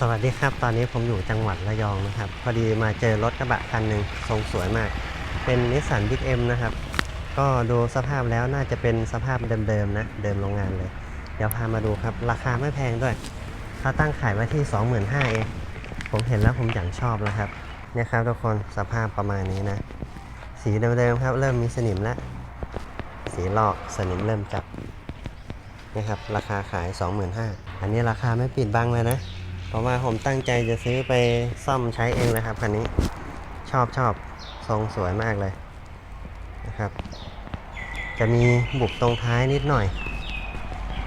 สวัสดีครับ ตอนนี้ผมอยู่จังหวัดระยองนะครับ พอดีมาเจอรถกระบะคันหนึ่งทรงสวยมาก เป็นนิสสันบิ๊กเอ็มนะครับ ก็ดูสภาพแล้วน่าจะเป็นสภาพเดิมๆนะ เดิมโรงงานเลย เดี๋ยวพามาดูครับ ราคาไม่แพงด้วยเขาตั้งขายไว้ที่ 25,000เอง ผมเห็นแล้วผมอย่างชอบแล้วครับเนี่ยครับทุกคนสภาพประมาณนี้นะ สีเดิมๆครับ เริ่มมีสนิมแล้ว สีลอกสนิมเริ่มจับนะครับราคาขาย 25,000อันนี้ราคาไม่ปิดบังเลยนะ ราะว่าผมตั้งใจจะซื้อไปซ่อมใช้เองเลยครับคันนี้ชอบชอบทรงสวยมากเลยนะครับ จะมีบุบตรงท้ายนิดหน่อย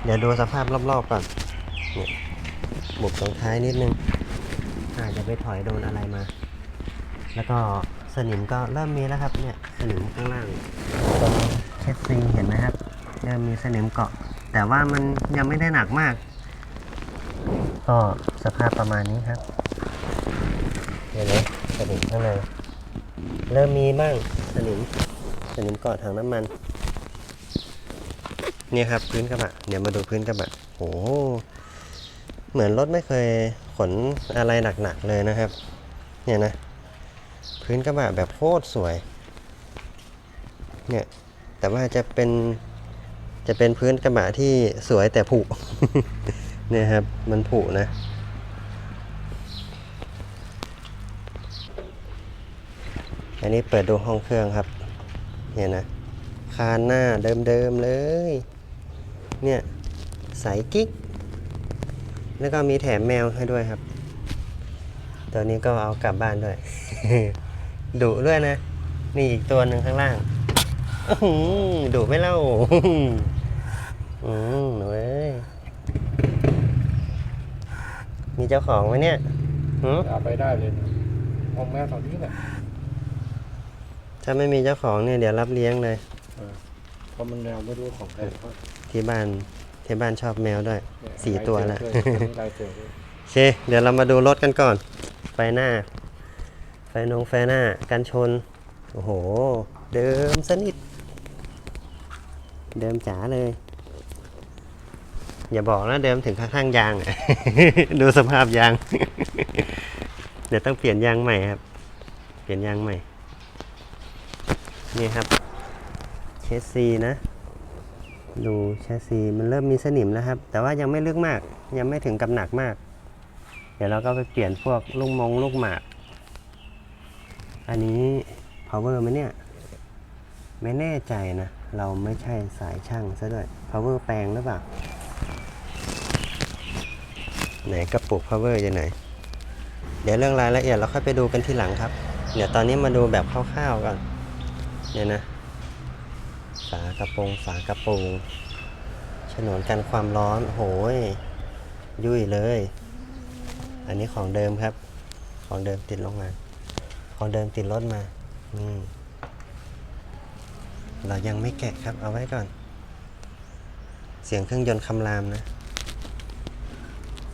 เดี๋ยวดูสภาพรอบๆก่อนเนี่ยบุบตรงท้ายนิดนึงอาจจะไปถอยโดนอะไรมา แล้วก็สนิมก็เริ่มมีแล้วครับเนี่ยสนิมข้างล่างตรงเชสซีเห็นไหมครับเริ่มมีสนิมเกาะ แต่ว่ามันยังไม่ได้หนักมาก ก็ สภาพประมาณนี้ครับเห็นไหมสนิมข้างในเริ่มมีบ้างสนิมสนิมเกาะถังน้ำมัน เนี่ยครับพื้นกระบะเดี๋ยวมาดูพื้นกระบะโอ้โหเหมือนรถไม่เคยขนอะไรหนักๆเลยนะครับ เนี่ยนะ พื้นกระบะแบบโคตรสวย เนี่ยแต่ว่าจะเป็นจะเป็นพื้นกระบะที่สวยแต่ผุเนี่ยครับ มันผุนะ อันนี้เปิดดูห้องเครื่องครับ เนี่ยนะ คานหน้าเดิมๆเลย เนี่ยใสกิ๊ก แล้วก็มีแถมแมวให้ด้วยครับ ตัวนี้ก็เอากลับบ้านด้วย ดุด้วยนะ นี่อีกตัวหนึ่งข้างล่างอือหือดุไม่เล่าอืมหนูเอ้ยมีเจ้าของไหมเนี่ยหือาไปได้เลยนะห้องแม่ตอนนี้แหละ ถ้าไม่มีเจ้าของเนี่ยเดี๋ยวรับเลี้ยงเลย เพราะมันแนวไม่รู้ของใครเพราะที่บ้านที่บ้านชอบแมวด้วยเนี่ยสี่ตัวแล้วลายเซ็นด้วยลายเซ็นด้วยโอเค เดี๋ยวเรามาดูรถกันก่อน ไฟหน้า ไฟนงไฟหน้า กันชน โอ้โห เดิมสนิท เดิมจ๋าเลย อย่าบอกนะเดิมถึงข้างๆยางอะ ดูสภาพยาง เดี๋ยวต้องเปลี่ยนยางใหม่ครับ เปลี่ยนยางใหม่ นี่ครับเชสซีนะ ดูแชสซีมันเริ่มมีสนิมแล้วครับ แต่ว่ายังไม่ลึกมาก ยังไม่ถึงกับหนักมาก เดี๋ยวเราก็ไปเปลี่ยนพวกลูกมงลูกหมาก อันนี้ power ไหมเนี่ย ไม่แน่ใจนะ เราไม่ใช่สายช่างซะด้วย power แปลงหรือเปล่า ไหนกระปุก power อยู่ไหน เดี๋ยวเรื่องรายละเอียดเราค่อยไปดูกันทีหลังครับ เดี๋ยวตอนนี้มาดูแบบคร่าวๆก่อน เนี่ยนะ ฝากระโปรงฝากระโปรงฉนวนกันความร้อนโหย ยุ่ยเลย อันนี้ของเดิมครับ ของเดิมติดโรงงานของเดิมติดรถมานี่เรายังไม่แกะครับ เอาไว้ก่อน เสียงเครื่องยนต์คำรามนะ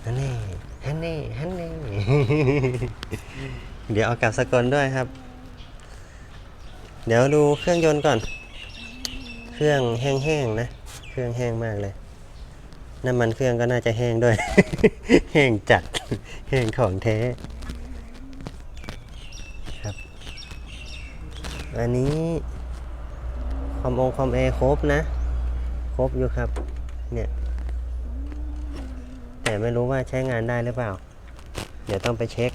ฮันนี่ฮันนี่ฮันนี่ เดี๋ยวเอากลับสกลด้วยครับ เดี๋ยวดูเครื่องยนต์ก่อน เครื่องแห้งๆนะ เครื่องแห้งมากเลย น้ำมันเครื่องก็น่าจะแห้งด้วย แห้งจัด แห้งของแท้ครับอันนี้คอมองคอมแอร์ครบนะ ครบอยู่ครับ เนี่ย แต่ไม่รู้ว่าใช้งานได้หรือเปล่า เดี๋ยวต้องไปเช็ค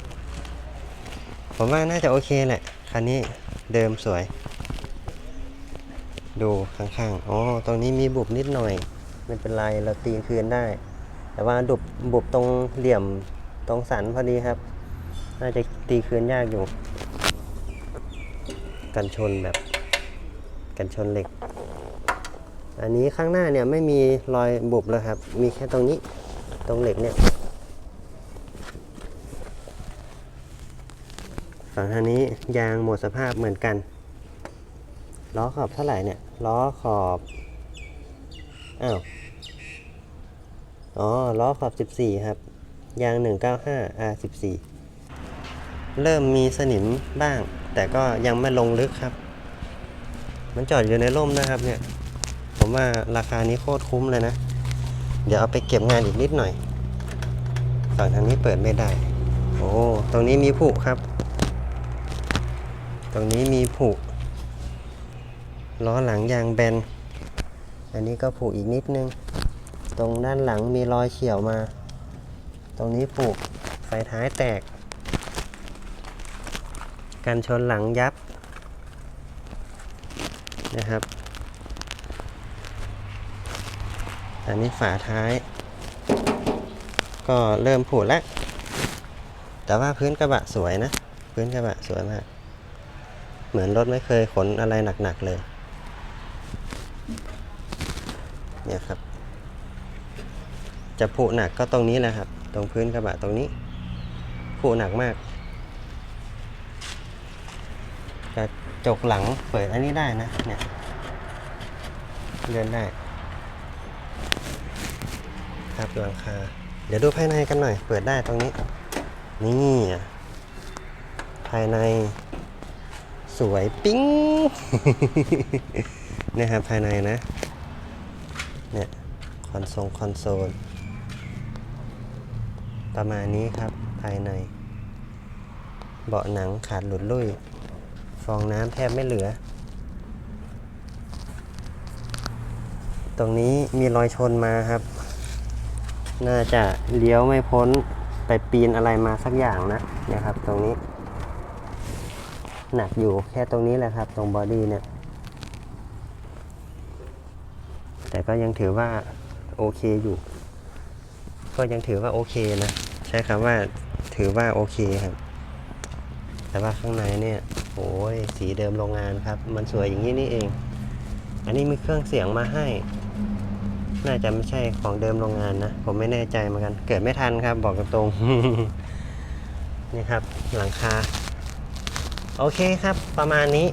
ผมว่าน่าจะโอเคแหละคันนี้ เดิมสวย ดูข้างๆ อ๋อ ตรงนี้มีบุบนิดหน่อยไม่เป็นไรเราตีคืนได้ แต่ว่าดุบบุบตรงเหลี่ยมตรงสันพอดีครับ น่าจะตีคืนยากอยู่ กันชนแบบกันชนเหล็ก อันนี้ข้างหน้าเนี่ยไม่มีรอยบุบแล้วครับ มีแค่ตรงนี้ตรงเหล็กเนี่ย ฝั่งทางนี้ยางหมดสภาพเหมือนกัน ล้อขอบเท่าไหร่เนี่ย ล้อขอบ อ้าว อ๋อ ล้อขอบ 14 ครับ ยาง 195 R14 เริ่มมีสนิมบ้าง แต่ก็ยังไม่ลงลึกครับ มันจอดอยู่ในร่มนะครับเนี่ย ผมว่าราคานี้โคตรคุ้มเลยนะ เดี๋ยวเอาไปเก็บงานอีกนิดหน่อย ฝั่งทางนี้เปิดไม่ได้ โอ้ ตรงนี้มีผุครับ ตรงนี้มีผุล้อหลังยางแบน อันนี้ก็ผุอีกนิดนึง ตรงด้านหลังมีรอยเฉียวมา ตรงนี้ผุไฟท้ายแตก กันชนหลังยับนะครับ อันนี้ฝาท้าย ก็เริ่มผุแล้วแต่ว่าพื้นกระบะสวยนะ พื้นกระบะสวยมาก เหมือนรถไม่เคยขนอะไรหนักๆเลย เนี่ยครับ จะผุหนักก็ตรงนี้แหละครับ ตรงพื้นกระบะตรงนี้ผุหนักมากกระจกหลังเปิดอันนี้ได้นะ เนี่ยเลื่อนได้ครับหลังคา เดี๋ยวดูภายในกันหน่อย เปิดได้ตรงนี้ นี่ ภายใน สวยปิ๊งเนี่ยครับภายในนะ เนี่ย คอนโซลคอนโซล ประมาณนี้ครับภายใน เบาะหนังขาดหลุดลุ่ย ฟองน้ำแทบไม่เหลือ ตรงนี้มีรอยชนมาครับ น่าจะเลี้ยวไม่พ้นไปปีนอะไรมาสักอย่างนะ เนี่ยครับตรงนี้ หนักอยู่แค่ตรงนี้แหละครับ ตรงบอดี้เนี่ย แต่ก็ยังถือว่าโอเคอยู่ ก็ยังถือว่าโอเคนะ ใช้คำว่าถือว่าโอเคครับ แต่ว่าข้างในเนี่ยโอ้ยสีเดิมโรงงานครับ มันสวยอย่างนี้นี่เอง อันนี้มีเครื่องเสียงมาให้ น่าจะไม่ใช่ของเดิมโรงงานนะ ผมไม่แน่ใจเหมือนกัน เกิดไม่ทันครับ บอกตรงๆนี่ครับ หลังคา โอเคครับ ประมาณนี้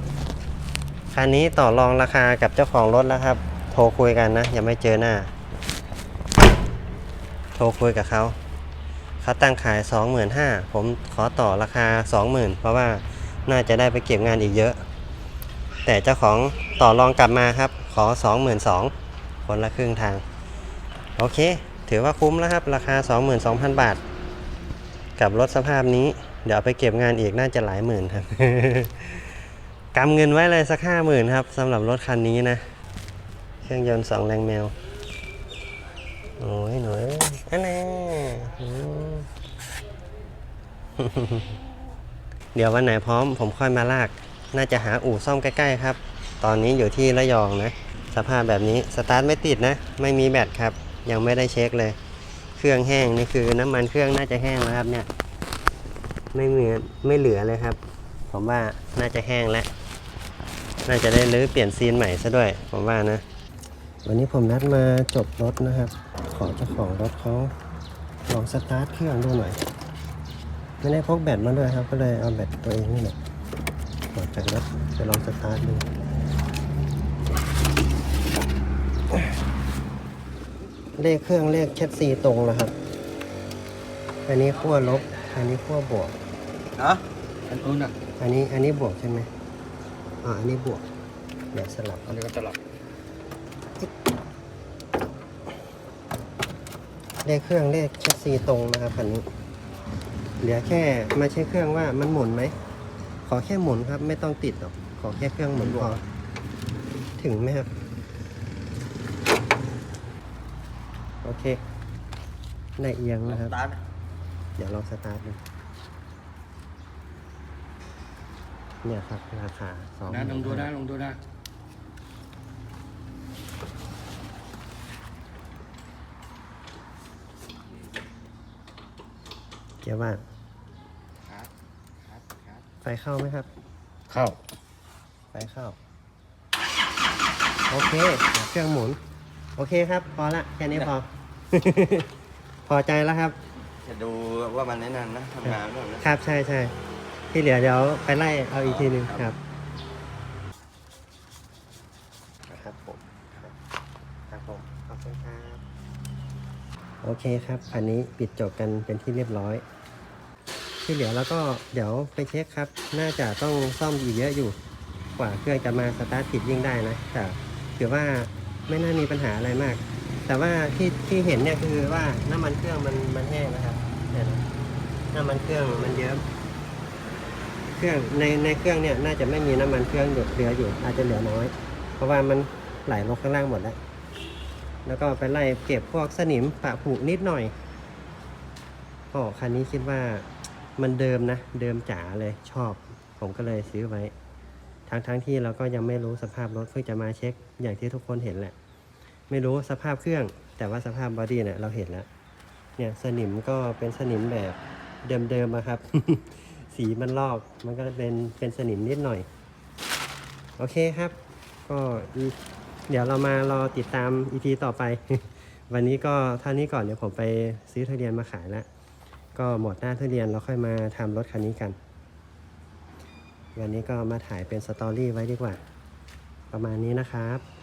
คันนี้ต่อรองราคากับเจ้าของรถแล้วครับ โทรคุยกันนะ ยังไม่เจอหน้า โทรคุยกับเขา เขาตั้งขาย 25,000ผมขอต่อราคา 20,000 เพราะว่าน่าจะได้ไปเก็บงานอีกเยอะ แต่เจ้าของต่อรองกลับมาครับ ขอ 22,000คนละครึ่งทาง โอเค ถือว่าคุ้มแล้วครับ ราคา 22,000 บาท กับรถสภาพนี้ เดี๋ยวไปเก็บงานอีกน่าจะหลายหมื่นครับกำเงินไว้เลยสักห้าหมื่นครับสำหรับรถคันนี้นะ เครื่องยนต์สองแรงแมวโอ้ยหนูเอ้ยอันนี้เดี๋ยววันไหนพร้อมผมค่อยมาลาก น่าจะหาอู่ซ่อมใกล้ๆครับ ตอนนี้อยู่ที่ระยองนะ สภาพแบบนี้สตาร์ทไม่ติดนะ ไม่มีแบตครับ ยังไม่ได้เช็คเลย เครื่องแห้งนี่คือน้ำมันเครื่องน่าจะแห้งแล้วครับเนี่ย ไม่เหลือไม่เหลือเลยครับ ผมว่าน่าจะแห้งแล้ว น่าจะได้รื้อเปลี่ยนซีนใหม่ซะด้วย ผมว่านะ วันนี้ผมนัดมาจบรถนะครับ ขอเจ้าของรถเขาลองสตาร์ทเครื่องดูหน่อย ไม่ได้พกแบตมาด้วยครับ ก็เลยเอาแบตตัวเองนี่แหละออกจากรถไปลองสตาร์ทดูเลขเครื่องเลขแคปซีตรงแล้วครับ อันนี้ขั้วลบ อันนี้ขั้วบวกฮะอันนู้นอะอันนี้อันนี้บวกใช่ไหมอ่าอันนี้บวกเดี๋ยวสลับอันนี้ก็ตลับเลขเครื่องเลขแคปซีตรงนะครับคันนี้เหลือแค่มาเช็คเครื่องว่ามันหมุนไหมขอแค่หมุนครับ ไม่ต้องติดหรอกขอแค่เครื่องหมุนพอถึงไหมครับ โอเค ได้เอียงนะครับสตาร์ท เดี๋ยวลองสตาร์ทดูเนี่ยครับราคาสองนะลองดูนะลองดูนะเกียร์ว่างครับครับครับไฟเข้าไหมครับ เข้า ไฟเข้า โอเค เครื่องหมุน โอเคครับ พอละ แค่นี้พอ พอใจแล้วครับ จะดูว่ามันแน่นอนนะทำงานด้วยนะ ครับใช่ใช่ที่เหลือเดี๋ยวไปไล่เอาอีกทีหนึงครับครับผมครับครับผมขอบคุณครับโอเคครับอันนี้ปิดจบกันเป็นที่เรียบร้อย ที่เหลือแล้วก็เดี๋ยวไปเช็คครับ น่าจะต้องซ่อมอีกเยอะอยู่ กว่าเครื่องจะมาสตาร์ทติดยิ่งได้นะแต่ถือว่าไม่น่ามีปัญหาอะไรมาก แต่ว่าที่ที่เห็นเนี่ยคือว่าน้ำมันเครื่องมันมันแห้งนะครับเนี่ยนะน้ำมันเครื่องมันเยอะเครื่องในในเครื่องเนี่ยน่าจะไม่มีน้ำมันเครื่องหยดเหลืออยู่ อาจจะเหลือน้อย เพราะว่ามันไหลลงข้างล่างหมดแล้ว แล้วก็ไปไล่เก็บพวกสนิมปะผุนิดหน่อยก็คันนี้คิดว่ามันเดิมนะ เดิมจ๋าเลยชอบ ผมก็เลยซื้อไว้ ทั้งทั้งที่เราก็ยังไม่รู้สภาพรถเพิ่งจะมาเช็ค อย่างที่ทุกคนเห็นแหละ ไม่รู้สภาพเครื่อง แต่ว่าสภาพบอดี้เนี่ยเราเห็นแล้ว เนี่ยสนิมก็เป็นสนิมแบบเดิมๆอะครับ สีมันลอกมันก็เป็นเป็นสนิมนิดหน่อย โอเคครับ ก็เดี๋ยวเรามารอติดตามอีพีต่อไป วันนี้ก็เท่านี้ก่อนเดี๋ยวผมไปซื้อทุเรียนมาขายแล้วก็หมดหน้าทุเรียนเราค่อยมาทำรถคันนี้กัน วันนี้ก็มาถ่ายเป็นสตอรี่ไว้ดีกว่า ประมาณนี้นะครับ